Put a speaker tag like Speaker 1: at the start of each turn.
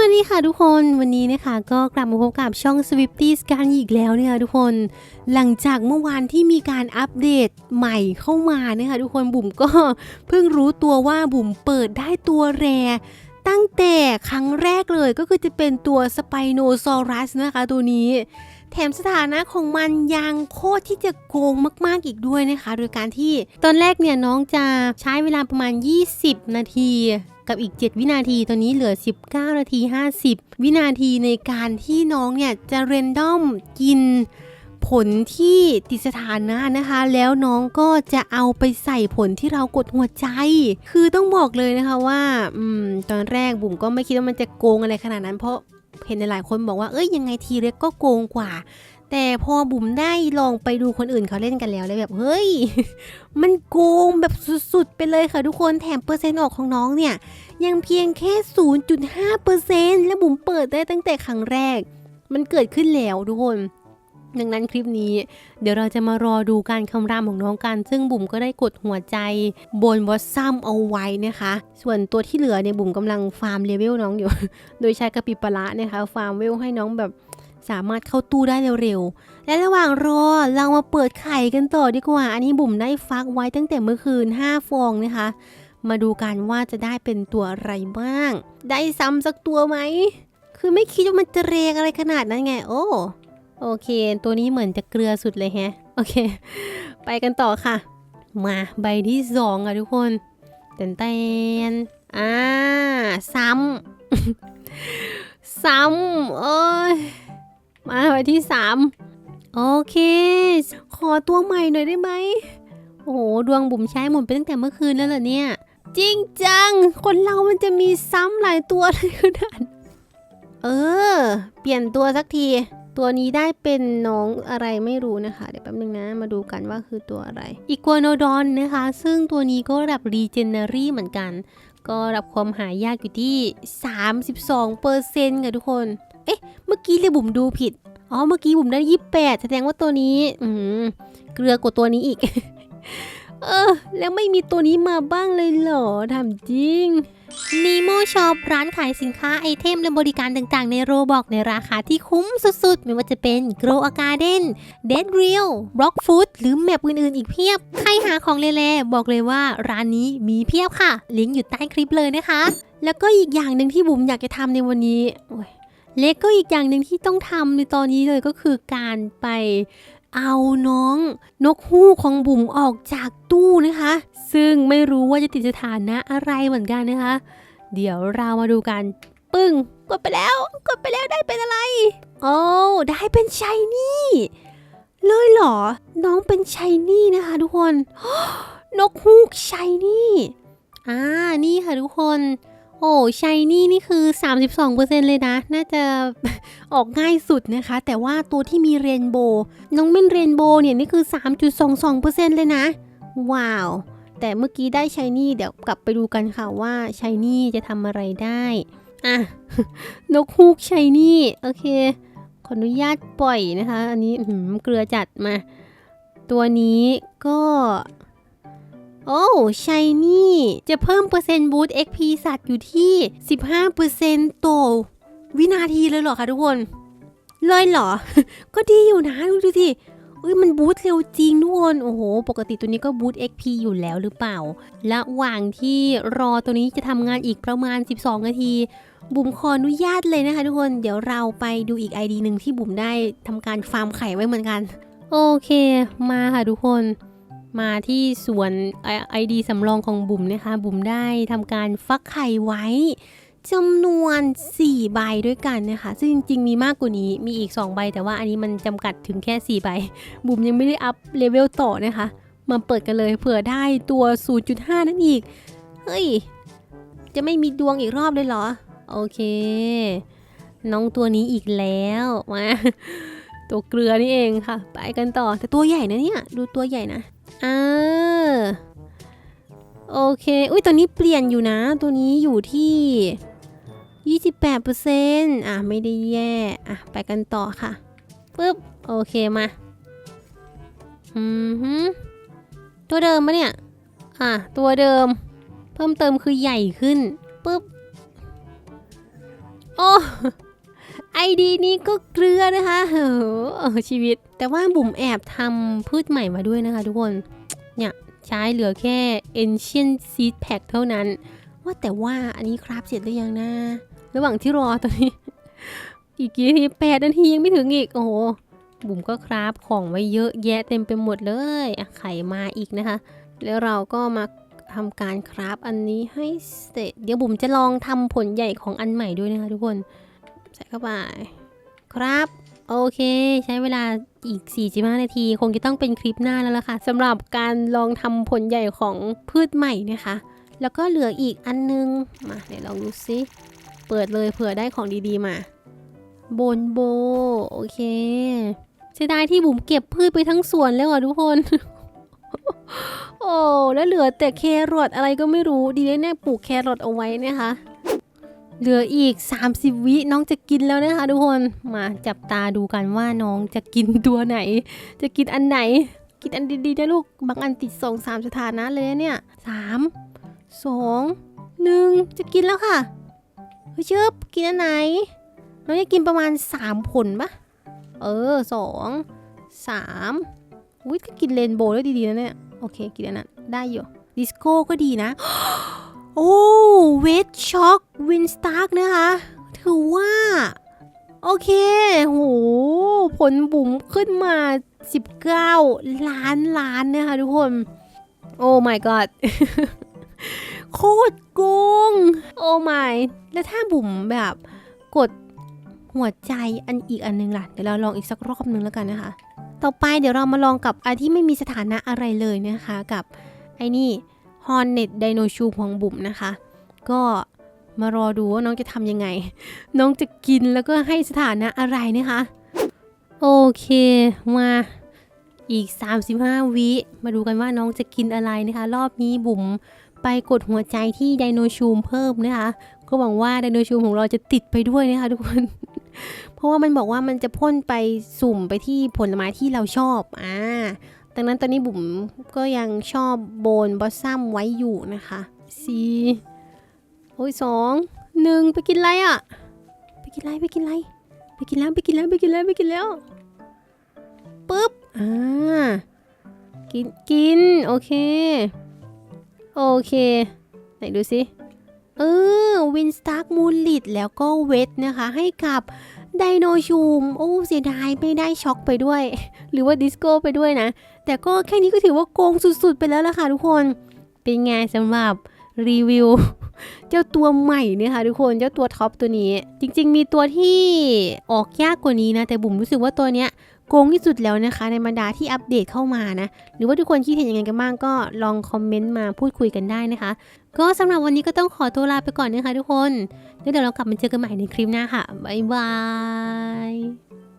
Speaker 1: วัสดีค่ะทุกคนวันนี้นะคะก็กลับมาพบกับช่อง Swifties กันอีกแล้วเนี่ยทุกคนหลังจากเมื่อวานที่มีการอัปเดตใหม่เข้ามาเนี่ยค่ะทุกคนบุ๋มก็เพิ่งรู้ตัวว่าบุ๋มเปิดได้ตัวแรตั้งแต่ครั้งแรกเลยก็คือจะเป็นตัวสไปโนซอรัสนะคะตัวนี้ แถมสถานะของมันยังโคตรที่จะโกงมากๆอีกด้วยนะคะ โดยการที่ตอนแรกเนี่ยน้องจะใช้เวลาประมาณ 20 นาที กับอีก 7 วินาที ตอนนี้เหลือ 19 นาที 50 วินาทีในการที่น้องเนี่ยจะเรนดอมกินผลที่ติดสถานะนะคะ แล้วน้องก็จะเอาไปใส่ผลที่เรากดหัวใจ คือต้องบอกเลยนะคะว่าอืมตอนแรกบุ๋มก็ไม่คิดว่ามันจะโกงอะไรขนาดนั้นเพราะเห็นหลายคนบอกว่าเอ้ยยังไงทีเล็กก็โกงกว่า แต่พอบุ๋มได้ลองไปดูคนอื่นเขาเล่นกันแล้วเลยแบบเฮ้ย มันโกงแบบสุดๆไปเลยค่ะทุกคนแถมเปอร์เซ็นต์ออกของน้องเนี่ย ยังเพียงแค่ 0.5%และบุ๋มเปิดได้ตั้งแต่ครั้งแรก มันเกิดขึ้นแล้วทุกคน ดังนั้นคลิปนี้ เดี๋ยวเราจะมารอดูการคำรามของน้องกัน ซึ่งบุ๋มก็ได้กดหัวใจบนวอตซัมเอาไว้นะคะ ส่วนตัวที่เหลือเนี่ยบุ๋มกำลังฟาร์มเลเวลน้องอยู่ โดยใช้กระปิปละนะคะฟาร์มเวลให้น้องแบบ สามารถเข้าตู้ได้เร็วๆ และระหว่างรอเรามาเปิดไข่กันต่อดีกว่า อันนี้บุ๋มได้ฟักไว้ตั้งแต่เมื่อคืน 5 ฟองนะคะ มาดูกันว่าจะได้เป็นตัวอะไรบ้าง ได้ซ้ำสักตัวไหม คือไม่คิดว่ามันจะเรกอะไรขนาดนั้นไง โอ้โอเค ตัวนี้เหมือนจะเกลือสุดเลยแฮะ โอเค ไปกันต่อค่ะ มาใบที่สองอะทุกคนเต้นเต้นอ่า ซ้ำ ซ้ำ เอ้ย มาใบที่สามโอเค ขอตัวใหม่หน่อยได้ไหม โอ้โห ดวงบุ๋มใช้หมดไปตั้งแต่เมื่อคืนแล้วเหรอเนี่ย จริงจัง คนเรามันจะมีซ้ำหลายตัวเลยขนาดเออ เปลี่ยนตัวสักที ตัวนี้ได้เป็นน้องอะไรไม่รู้นะคะ เดี๋ยวแป๊บนึงนะ มาดูกันว่าคือตัวอะไร อีกัวโนดอนนะคะ ซึ่งตัวนี้ก็ระดับรีเจนเนอรี่เหมือนกัน ก็รับความหายากอยู่ที่ 32เปอร์เซนต์ค่ะทุกคน อ๊ะ เมื่อกี้เลยบุ๋มดูผิด อ๋อ เมื่อกี้บุ๋มได้28แปดแสดงว่าตัวนี้ อืม เกลือกว่าตัวนี้อีก เออ แล้วไม่มีตัวนี้มาบ้างเลยเหรอทำจริง Nemo Shop ร้านขายสินค้าไอเทมและบริการต่างๆ ในโรบอกในราคาที่คุ้มสุดๆ ไม่ว่าจะเป็น Grow a Garden Dead Real Block Food หรือแมปอื่นๆ อีกเพียบ ใครหาของเล่ๆบอกเลยว่าร้านนี้มีเพียบค่ะ ลิงก์อยู่ใต้คลิปเลยนะคะ แล้วก็อีกอย่างหนึ่งที่บุ๋มอยากจะทำในวันนี้ เล็กก็อีกอย่างหนึ่งที่ต้องทำในตอนนี้เลยก็คือการไปเอาน้องนกฮูกของบุ๋มออกจากตู้นะคะ ซึ่งไม่รู้ว่าจะติดสถานะอะไรเหมือนกันนะคะ เดี๋ยวเรามาดูกัน ปึ้ง กดไปแล้ว กดไปแล้วได้เป็นอะไร โอ้ได้เป็นชายนี่เลยเหรอ น้องเป็นชายนี่นะคะทุกคน นกฮูกชายนี่อ่านี่ค่ะทุกคน โอ้ชายนี่นี่คือ 32%เลยนะ น่าจะออกง่ายสุดนะคะ แต่ว่าตัวที่มีเรนโบว์น้องเม่นเรนโบว์เนี่ย นี่คือ 3.22%เลยนะ ว้าว แต่เมื่อกี้ได้ชายนี่เดี๋ยวกลับไปดูกันค่ะว่าชายนี่จะทำอะไรได้ อะ นกฮูกชายนี่ โอเค ขออนุญาตปล่อยนะคะ อันนี้เกลือจัดมา ตัวนี้ก็ โอ้ชายนี่จะเพิ่มเปอร์เซ็นต์บูต XP สัตว์อยู่ที่ 15%ต่อวินาทีเลยเหรอคะทุกคน เลยเหรอ ก็ดีอยู่นะดูดิอุ้ยมันบูตเร็วจริงทุกคน โอ้โห ปกติตัวนี้ก็บูต XP อยู่แล้วหรือเปล่า ระหว่างที่รอตัวนี้จะทำงานอีกประมาณ 12 นาที บุ๋มขออนุญาตเลยนะคะทุกคน เดี๋ยวเราไปดูอีก ID หนึ่งที่บุ๋มได้ทำการฟาร์มไข่ไว้เหมือนกัน โอเค มาค่ะทุกคน มาที่ส่วนไอดีสำรองของบุ๋มนะคะ บุ๋มได้ทำการฟักไข่ไว้จำนวน 4 ใบด้วยกันนะคะ ซึ่งจริง ๆ มีมากกว่านี้ มีอีก 2 ใบ แต่ว่าอันนี้มันจำกัดถึงแค่ 4 ใบ บุ๋มยังไม่ได้อัพเลเวลต่อนะคะ มาเปิดกันเลย เผื่อได้ตัว 0.5 นั่นอีก เฮ้ย จะไม่มีดวงอีกรอบเลยเหรอ โอเค น้องตัวนี้อีกแล้ว มา ตัวเกลือนี่เองค่ะ ไปกันต่อ แต่ตัวใหญ่นะเนี่ย ดูตัวใหญ่นะ อ่าโอเค อุ้ยตัวนี้เปลี่ยนอยู่นะ ตัวนี้อยู่ที่ 28%อะ ไม่ได้แย่ อะ ไปกันต่อค่ะปึ๊บ โอเคมา อืมฮึตัวเดิมปะเนี่ย อะ ตัวเดิม เพิ่มเติมคือใหญ่ขึ้นปึ๊บโโอ้ ไอดีนี้ก็เกลือนะคะโอ้โหเออชีวิต แต่ว่าบุ๋มแอบทำพืชใหม่มาด้วยนะคะทุกคน เนี่ยใช้เหลือแค่ Ancient Seed Pack เท่านั้น ว่าแต่ว่าอันนี้ครับเสร็จหรือยังนะ ระหว่างที่รอตอนนี้อีกกี่นาทีแปดนาทียังไม่ถึงอีก โอ้โห บุ๋มก็คราฟของไว้เยอะแยะเต็มไปหมดเลยไข่มาอีกนะคะ แล้วเราก็มาทำการคราฟอันนี้ให้เสร็จ เดี๋ยวบุ๋มจะลองทำผลใหญ่ของอันใหม่ด้วยนะคะทุกคน ใส่เข้าไป ครับโอเค ใช้เวลาอีก 45 นาที คงจะต้องเป็นคลิปหน้าแล้วล่ะค่ะสำหรับการลองทำผลใหญ่ของพืชใหม่นะคะ แล้วก็เหลืออีกอันนึง มาเดี๋ยวลองดูซิ เปิดเลยเผื่อได้ของดีๆมาโบนโบ โอเคเสียดายที่บุ๋มเก็บพืชไปทั้งสวนแล้วอะทุกคน โอ้ แล้วเหลือแต่แครอทอะไรก็ไม่รู้ ดีแน่ๆปลูกแครอทเอาไว้นะคะ เหลืออีก 30 วิน้องจะกินแล้วนะคะทุกคนมาจับตาดูกันว่าน้องจะกินตัวไหน จะกินอันไหน กินอันดีๆนะลูกบางอันติดสองสามสถานะเลยเนี่ยสามสองหนึ่งจะกินแล้วค่ะเฮ้ยเชิบกินอันไหน น้องจะกินประมาณ 3 ผลปะเออสองสามอุ้ยก็กินเรนโบว์ได้ดีๆนะเนี่ยโอเคกินอันนั้นได้อยู่ดิสโก้ก็ดีนะ โอ้เวทช็อกวินสตาร์กนะคะถือว่า โอเคโหผลบุ๋มขึ้นมา 19 ล้านล้านนะคะทุกคน โอ้ my god โคตรโกง โอ้ my แล้วถ้าบุ๋มแบบกดหัวใจอันอีกอันนึงล่ะ เดี๋ยวเราลองอีกสักรอบนึงแล้วกันนะคะ ต่อไปเดี๋ยวเรามาลองกับอันที่ไม่มีสถานะอะไรเลยนะคะ กับไอ้นี่ Hornet Dino s h o e ของบุ๋มนะคะ ก็มารอดูว่าน้องจะทำยังไง น้องจะกินแล้วก็ให้สถานะอะไรนะคะ โอเคมาอีก 35 วิมาดูกันว่าน้องจะกินอะไรนะคะ รอบนี้บุ๋มไปกดหัวใจที่ไดโนชูมเพิ่มนะคะ ก็หวังว่าไดโนชูมของเราจะติดไปด้วยนะคะทุกคน เพราะว่ามันบอกว่ามันจะพ่นไปสุ่มไปที่ผลไม้ที่เราชอบ อ่า ดังนั้นตอนนี้บุ๋มก็ยังชอบโบนบอสซัมไว้อยู่นะคะสี่โอ้ยสองหนึ่งไปกินอะไรอะ่ะ ไปกินอะไรไปกินอะไรไปกินแล้วไปกินแล้วไปกินแล้วไปกินแล้วปุ๊บอ่ากินกินโอเค โอเค ไหนดูสิเออวินสตาร์กมูลิดแล้วก็เวทนะคะ ให้กับ ไดโนชูม โอ้เสียดายไม่ได้ช็อกไปด้วย หรือว่าดิสโก้ไปด้วยนะ แต่ก็แค่นี้ก็ถือว่าโกงสุดๆ ไปแล้วล่ะค่ะทุกคน เป็นไงสำหรับรีวิว เจ้าตัวใหม่เนี่ยค่ะทุกคนเจ้าตัวท็อปตัวนี้ จริง ๆ มีตัวที่ออกยากกว่านี้นะ แต่บุ๋มรู้สึกว่าตัวเนี้ยโกงที่สุดแล้วนะคะ ในบรรดาที่อัปเดตเข้ามานะ หรือว่าทุกคนคิดเห็นยังไงกันบ้างก็ลองคอมเมนต์มาพูดคุยกันได้นะคะ ก็สำหรับวันนี้ก็ต้องขอตัวลาไปก่อนนะคะทุกคนแล้วเดี๋ยวเรากลับมาเจอกันใหม่ในคลิปหน้าค่ะบ๊ายบาย